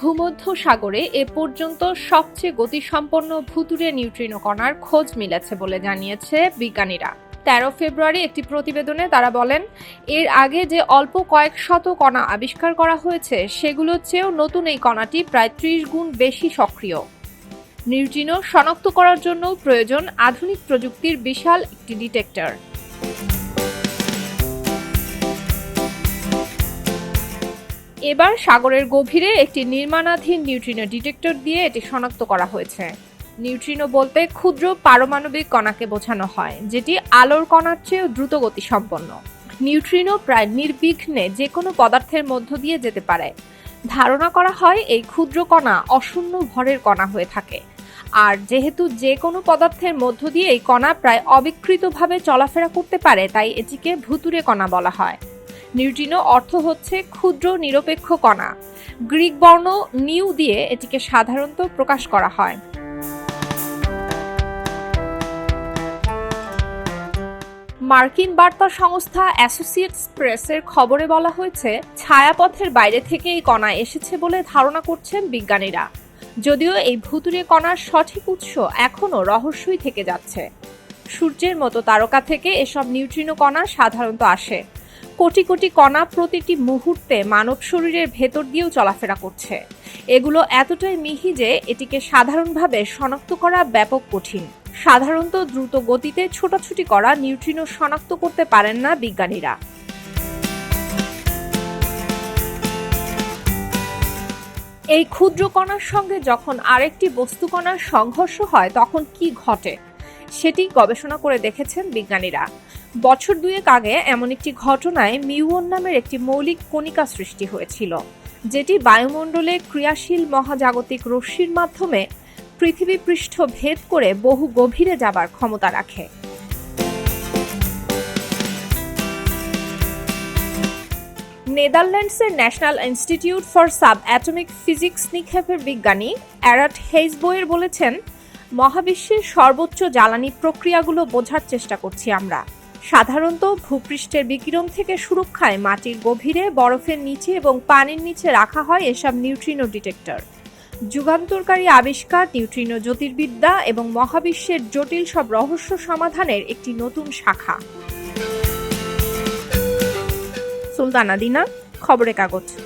ভূমধ্য সাগরে এ পর্যন্ত সবচেয়ে গতিসম্পন্ন ভুতুরে নিউট্রিনো কণার খোঁজ মিলেছে বলে জানিয়েছে বিজ্ঞানীরা। তেরো ফেব্রুয়ারি একটি প্রতিবেদনে তারা বলেন, এর আগে যে অল্প কয়েক শত কণা আবিষ্কার করা হয়েছে, সেগুলোর চেয়েও নতুন এই কণাটি প্রায় ত্রিশ গুণ বেশি সক্রিয়। নিউট্রিনো শনাক্ত করার জন্য প্রয়োজন আধুনিক প্রযুক্তির বিশাল একটি ডিটেক্টর। এবার সাগরের গভীরে একটি নির্মাণাধীন নিউট্রিনো ডিটেক্টর দিয়ে এটি শনাক্ত করা হয়েছে। নিউট্রিনো বলতে ক্ষুদ্র পারমাণবিক কণাকে বোঝানো হয়, যেটি আলোর কণার চেয়েও দ্রুত গতি সম্পন্ন নিউট্রিনো প্রায় নির্বিঘ্নে যে কোনো পদার্থের মধ্য দিয়ে যেতে পারে। ধারণা করা হয় এই ক্ষুদ্র কণা অশূন্য ভরের কণা হয়ে থাকে। আর যেহেতু যে কোনো পদার্থের মধ্য দিয়ে এই কণা প্রায় অবিকৃতভাবে চলাফেরা করতে পারে, তাই এটিকে ভুতুরে কণা বলা হয়। নিউট্রিনো অর্থ হচ্ছে ক্ষুদ্র নিরপেক্ষ কণা। গ্রিক বর্ণ নিউ দিয়ে এটিকে সাধারণত প্রকাশ করা হয়। মার্কিন বার্তা সংস্থা অ্যাসোসিয়েটস প্রেসের খবরে বলা হয়েছে, ছায়াপথের বাইরে থেকে এই কণা এসেছে বলে ধারণা করছেন বিজ্ঞানীরা। যদিও এই ভুতুরে কণার সঠিক উৎস এখনও রহস্যই থেকে যাচ্ছে। সূর্যের মতো তারকা থেকে এসব নিউট্রিনো কণা সাধারণত আসে। কোটি কোটি কণা প্রতিটি মুহূর্তে মানব শরীরের ভেতর দিয়েও চলাফেরা করছে। এগুলো এতটাই মিহি যে এটিকে সাধারণভাবে শনাক্ত করা ব্যাপক কঠিন। সাধারণত দ্রুত গতিতে ছোটাছুটি করা নিউট্রিনো শনাক্ত করতে পারেন না বিজ্ঞানীরা। এই ক্ষুদ্র কণার সঙ্গে যখন আরেকটি বস্তু কণার সংঘর্ষ হয়, তখন কি ঘটে? সেটি গবেষণা করে দেখেছেন বিজ্ঞানীরা। বছর দুয়েক আগে এমন একটি ঘটনায় মিউন নামের একটি মৌলিক কণিকা সৃষ্টি হয়েছিল, যেটি বায়ুমণ্ডলে ক্রিয়াশীল মহাজাগতিক রশ্মির মাধ্যমে পৃথিবী পৃষ্ঠ ভেদ করে বহু গভীরে যাবার ক্ষমতা রাখে। নেদারল্যান্ডসের national institute for sub atomic physics নিক্ষেপের বিজ্ঞানী অ্যারাট হেইসবোয়ের বলেছেন মহাবিশ্বের সর্বোচ্চ জ্বালানি প্রক্রিয়াগুলো বোঝার চেষ্টা করছি আমরা। সাধারণত ভূপৃষ্ঠের বিকিরণ থেকে সুরক্ষায় মাটির গভীরে বরফের নিচে এবং পানির নিচে রাখা হয় এসব নিউট্রিনো ডিটেক্টর। যুগান্তরকারী আবিষ্কার, নিউট্রিনো জ্যোতির্বিদ্যা এবং মহাবিশ্বের জটিল সব রহস্য সমাধানের একটি নতুন শাখা। সুলতানা দিনা, খবরের কাগজ।